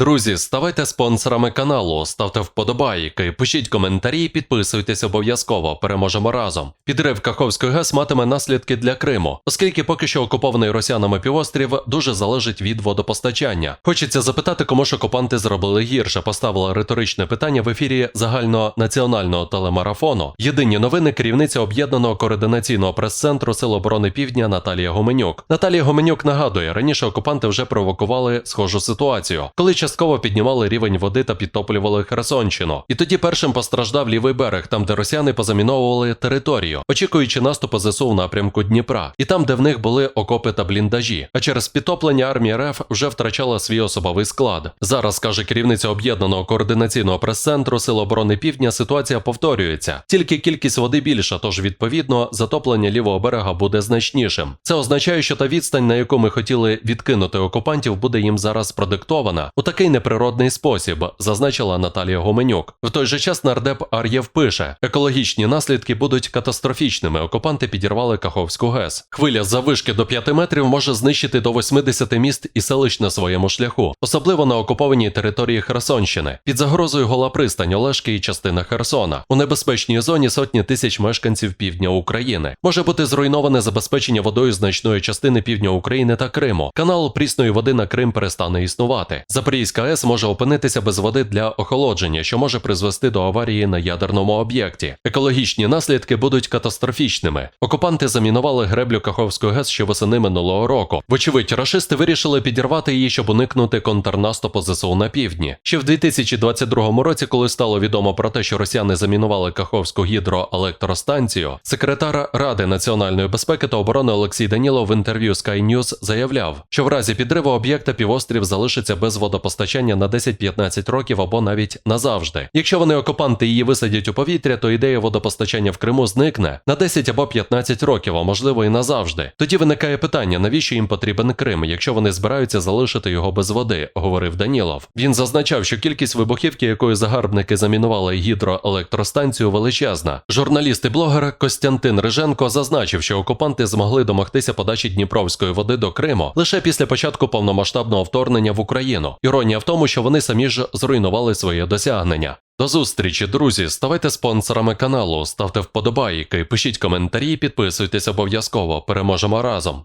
Друзі, ставайте спонсорами каналу, ставте вподобайки, пишіть коментарі, підписуйтесь обов'язково. Переможемо разом. Підрив Каховської ГЕС матиме наслідки для Криму, оскільки поки що окупований росіянами півострів дуже залежить від водопостачання. Хочеться запитати, кому ж окупанти зробили гірше. Поставила риторичне питання в ефірі загальнонаціонального телемарафону. Єдині новини керівниця об'єднаного координаційного прес-центру Сил оборони Півдня Наталія Гоменюк. Наталія Гоменюк нагадує, раніше окупанти вже провокували схожу ситуацію, коли частково піднімали рівень води та підтоплювали Херсонщину. І тоді першим постраждав лівий берег, там де росіяни позаміновували територію, очікуючи наступу ЗСУ в напрямку Дніпра, і там, де в них були окопи та бліндажі. А через підтоплення армія РФ вже втрачала свій особовий склад. Зараз каже керівниця об'єднаного координаційного прес-центру Сил оборони Півдня. Ситуація повторюється, тільки кількість води більша, тож відповідно затоплення лівого берега буде значнішим. Це означає, що та відстань, на яку ми хотіли відкинути окупантів, буде їм зараз продиктована у такий неприродний спосіб, зазначила Наталія Гоменюк. В той же час нардеп Ар'єв пише: екологічні наслідки будуть катастрофічними. Окупанти підірвали Каховську ГЕС. Хвиля з завишки до 5 метрів може знищити до 80 міст і селищ на своєму шляху, особливо на окупованій території Херсонщини. Під загрозою гола пристань Олешки і частина Херсона. У небезпечній зоні сотні тисяч мешканців півдня України. Може бути зруйноване забезпечення водою значної частини півдня України та Криму. Канал прісної води на Крим перестане існувати. Запорізька АЕС може опинитися без води для охолодження, що може призвести до аварії на ядерному об'єкті. Екологічні наслідки будуть катастрофічними. Окупанти замінували греблю Каховської ГЕС ще восени минулого року. Вочевидь, рашисти вирішили підірвати її, щоб уникнути контрнаступу ЗСУ на півдні. Ще в 2022 році, коли стало відомо про те, що росіяни замінували Каховську гідроелектростанцію, секретар Ради національної безпеки та оборони Олексій Данілов в інтерв'ю Sky News заявляв, що в разі підриву об'єкта півострів залишиться без водопостачання на 10-15 років або навіть назавжди. Якщо вони окупанти її висадять у повітря, то ідея водопостачання в Криму зникне на 10 або 15 років, а можливо і назавжди. Тоді виникає питання, навіщо їм потрібен Крим, якщо вони збираються залишити його без води, говорив Данілов. Він зазначав, що кількість вибухівки, якою загарбники замінували гідроелектростанцію, величезна. Журналіст і блогер Костянтин Риженко зазначив, що окупанти змогли домогтися подачі Дніпровської води до Криму лише після початку повномасштабного вторгнення в Україну. Іронія в тому, що вони самі ж зруйнували своє досягнення. До зустрічі, друзі. Ставайте спонсорами каналу, ставте вподобайки, пишіть коментарі, підписуйтесь обов'язково. Переможемо разом.